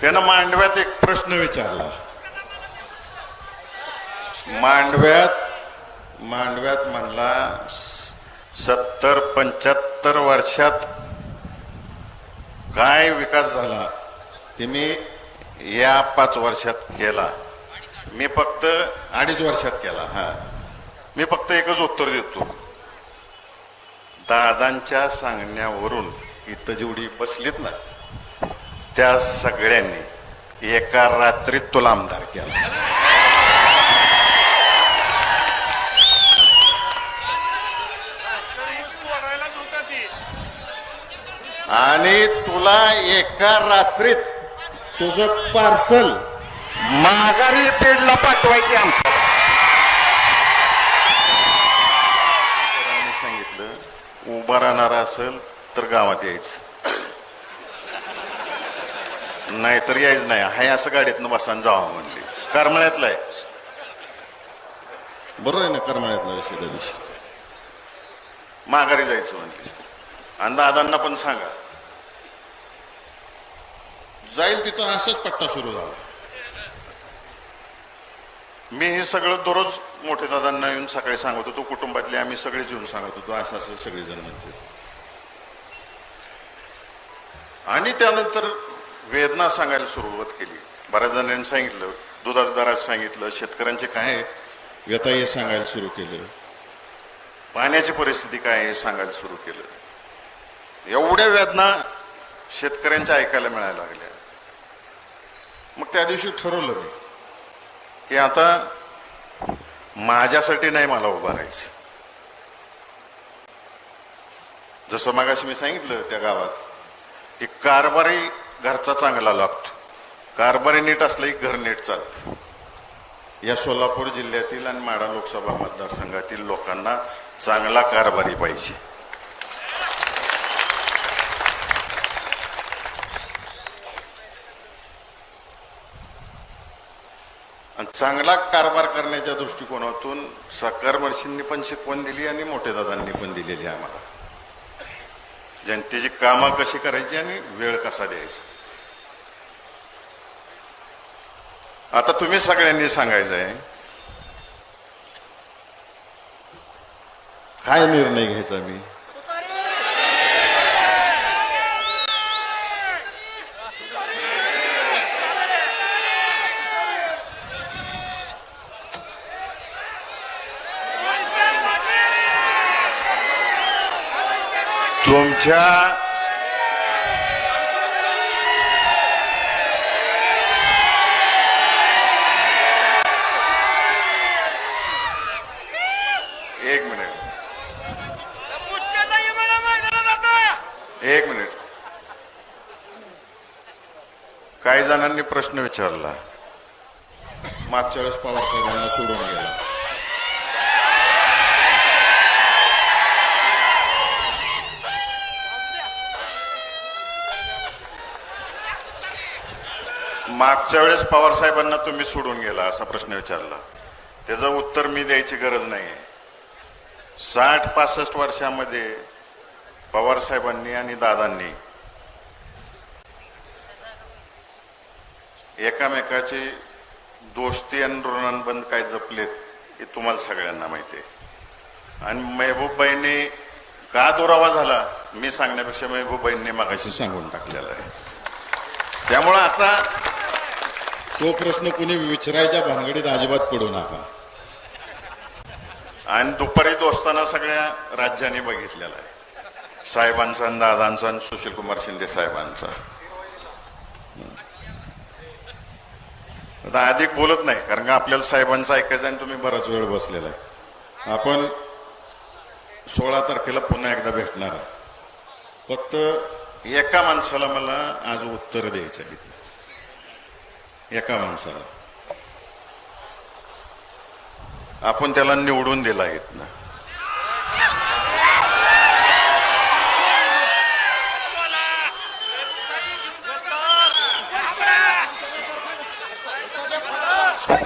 त्यानं मांडव्यात एक प्रश्न विचारला. मांडव्यात मांडव्यात म्हणला सत्तर पंच्याहत्तर वर्षात काय विकास झाला? ते मी या पाच वर्षात केला. मी फक्त अडीच वर्षात केला हा. मी फक्त एकच उत्तर देतो. दादांच्या सांगण्यावरून इथं जेवढी बसलीत ना त्या सगळ्यांनी एका रात्रीत तुला आमदार केला. आणि तुला एका रात्रीत तुझं पार्सल माघारी पेडला पाठवायचे आमच्या. सांगितलं उभा राहणार असेल तर गावात यायचं. नाहीतर यायच नाही. हाय असं गाडीतनं बसान जावं म्हणले. करमळ्यातलं आहे. बरोबर आहे ना करमळ्यातला विषय त्या दिवशी. माघारी जायचं म्हणले. आणि दादांना पण सांगा. जाईल तिथं असंच पट्टा सुरू झाला. मी हे सगळं दररोज मोठे दादांना येऊन सकाळी सांगत होतो कुटुंबातले आम्ही सगळेच येऊन सांगत होतो असं असं सगळेजण म्हणते आणि त्यानंतर वेदना सांगायला सुरुवात केली. बऱ्याच जणांनी सांगितलं दुधाच्या दरात सांगितलं शेतकऱ्यांचे काय व्यथा हे सांगायला सुरू केलं. पाण्याची परिस्थिती काय आहे हे सांगायला सुरू केलं. एवढ्या वेदना शेतकऱ्यांच्या ऐकायला मिळायला लागल्या. मग त्या दिवशी ठरवलं मी की आता माझ्यासाठी नाही मला उभा राहायचं. जसं मागाशी मी सांगितलं त्या गावात की कारभारी घरचा चांगला लागतो कारभारी नीट असलं की घर नीट चालतं. या सोलापूर जिल्ह्यातील आणि माडा लोकसभा मतदारसंघातील लोकांना चांगला कारभारी पाहिजे. आणि चांगला कारभार करण्याच्या दृष्टिकोनातून सरकार मर्षींनी पण शिकवण दिली आणि मोठे दादांनी पण दिलेली आहे आम्हाला. जनतेची कामं कशी करायची आणि वेळ कसा द्यायचा? आता तुम्ही सगळ्यांनी सांगायचं आहे काय निर्णय घ्यायचा मी? तुमच्या एक मिनिट. काही जणांनी प्रश्न विचारला. मागच्या वेळेस पवार साहेबांना सोडून गेला. मागच्या वेळेस पवार साहेबांना तुम्ही सोडून गेला असा प्रश्न विचारला. त्याचं उत्तर मी द्यायची गरज नाही साठ पासष्ट वर्षामध्ये पवार साहेबांनी आणि दादांनी एकामेकाची दोस्ती आणि ऋणांबंध काय जपलेत हे तुम्हाला सगळ्यांना माहिती आहे. आणि मेहबूबबाईंनी का दुरावा झाला मी सांगण्यापेक्षा मेहबूबबाईंनी मागाशी सांगून टाकलेला आहे. त्यामुळं आता तो प्रश्न कुणी विचारायच्या भानगडीत अजिबात पडू नका. आणि दुपारी दोस्ताना सगळ्या राज्याने बघितलेला आहे. साहेबांचा आणि दादांचा आणि सुशील कुमार शिंदे साहेबांचा. आता अधिक बोलत नाही कारण का आपल्याला साहेबांचं ऐकायचं आणि तुम्ही बराच वेळ बसलेला आहे. आपण सोळा तारखेला पुन्हा एकदा भेटणार आहे फक्त एका माणसाला मला आज उत्तर द्यायचं आहे इथे. एका माणसाला. आपण त्याला निवडून दिला आहेत ना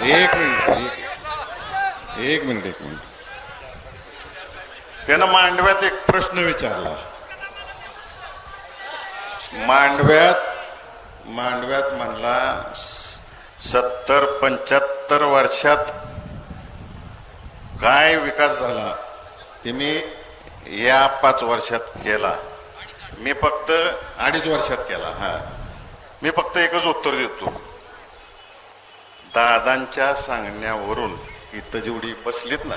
एक मिनिट एक- एक मिनिट एक मिनिट. त्यानं मांडव्यात एक प्रश्न विचारला. मांडव्यात मांडव्यात म्हणला सत्तर पंच्याहत्तर वर्षात काय विकास झाला? ते मी या पाच वर्षात केला. मी फक्त अडीच वर्षात केला हा. मी फक्त एकच उत्तर देतो. दादांच्या सांगण्यावरून इथं जेवढी बसलीत ना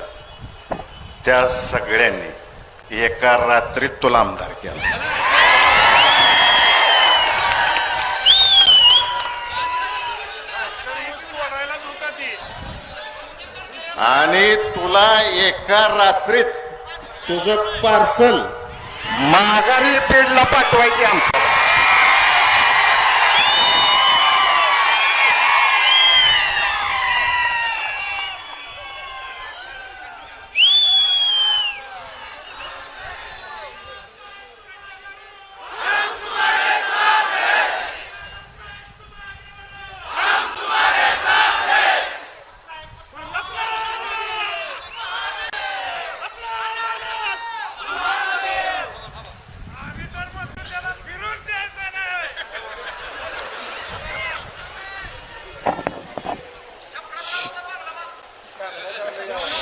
त्या सगळ्यांनी एका रात्रीत तुला आमदार केला. आणि तुला एका रात्रीत तुझं पार्सल माघारी पेडला पाठवायचे आमचं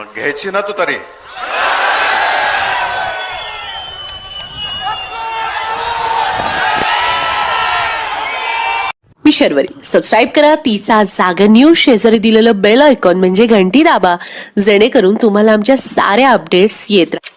मग घ्यायची ना तू तरी. मी शर्वरी. सबस्क्राईब करा तिचा जागा न्यूज शेजारी दिलेलं बेल आयकॉन म्हणजे घंटी दाबा. जेणेकरून तुम्हाला आमच्या साऱ्या अपडेट्स येत राहतील